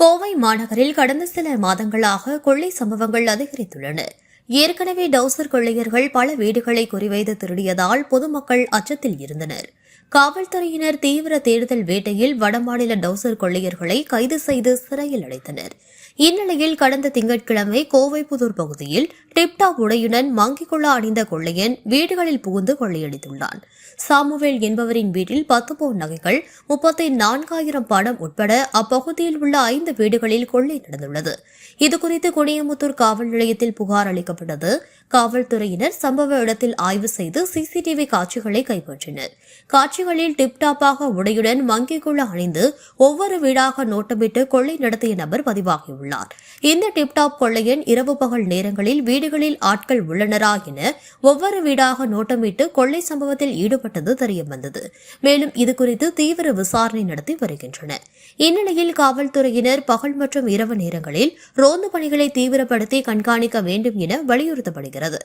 கோவை மாநகரில் கடந்த சில மாதங்களாக கொள்ளை சம்பவங்கள் அதிகரித்துள்ளன. ஏற்கனவே டவுசர் கொள்ளையர்கள் பல வீடுகளை குறிவைத்து திருடியதால் பொதுமக்கள் அச்சத்தில் இருந்தனர். காவல்துறையினர் தீவிர தேடுதல் வேட்டையில் வடமாநில டவுசர் கொள்ளையர்களை கைது செய்து சிறையில் அடைத்தனர். இந்நிலையில் கடந்த திங்கட்கிழமை கோவைப்புதூர் பகுதியில் டிப்டாப் உடையுடன் மங்கிக்குள்ளா அணிந்த கொள்ளையன் வீடுகளில் புகுந்து கொள்ளையடித்துள்ளான். சாமுவேல் என்பவரின் வீட்டில் பத்து பவுன் நகைகள் முப்பத்தி நான்காயிரம் பணம் உட்பட அப்பகுதியில் உள்ள ஐந்து வீடுகளில் கொள்ளை நடந்துள்ளது. இதுகுறித்து குனியமுத்தூர் காவல் நிலையத்தில் புகார் அளிக்கப்பட்டது. காவல்துறையினர் சம்பவ இடத்தில் ஆய்வு செய்து சிசிடிவி காட்சிகளை கைப்பற்றினர். காட்சிகளில் டிப்டாப்பாக உடையுடன் மங்கிக்குள்ள அணிந்து ஒவ்வொரு வீடாக நோட்டமிட்டு கொள்ளை நடத்திய நபர் பதிவாகியுள்ளார். இந்த டிப்டாப் கொள்ளையன் இரவு பகல் நேரங்களில் வீடுகளில் ஆட்கள் உள்ளனரா என ஒவ்வொரு வீடாக நோட்டமிட்டு கொள்ளை சம்பவத்தில் ஈடுபட்டது தெரியவந்தது. மேலும் இதுகுறித்து தீவிர விசாரணை நடத்தி வருகின்றனர். இந்நிலையில் காவல்துறையினர் பகல் மற்றும் இரவு நேரங்களில் ரோந்து பணிகளை தீவிரப்படுத்தி கண்காணிக்க வேண்டும் என வலியுறுத்தப்படுகிறது.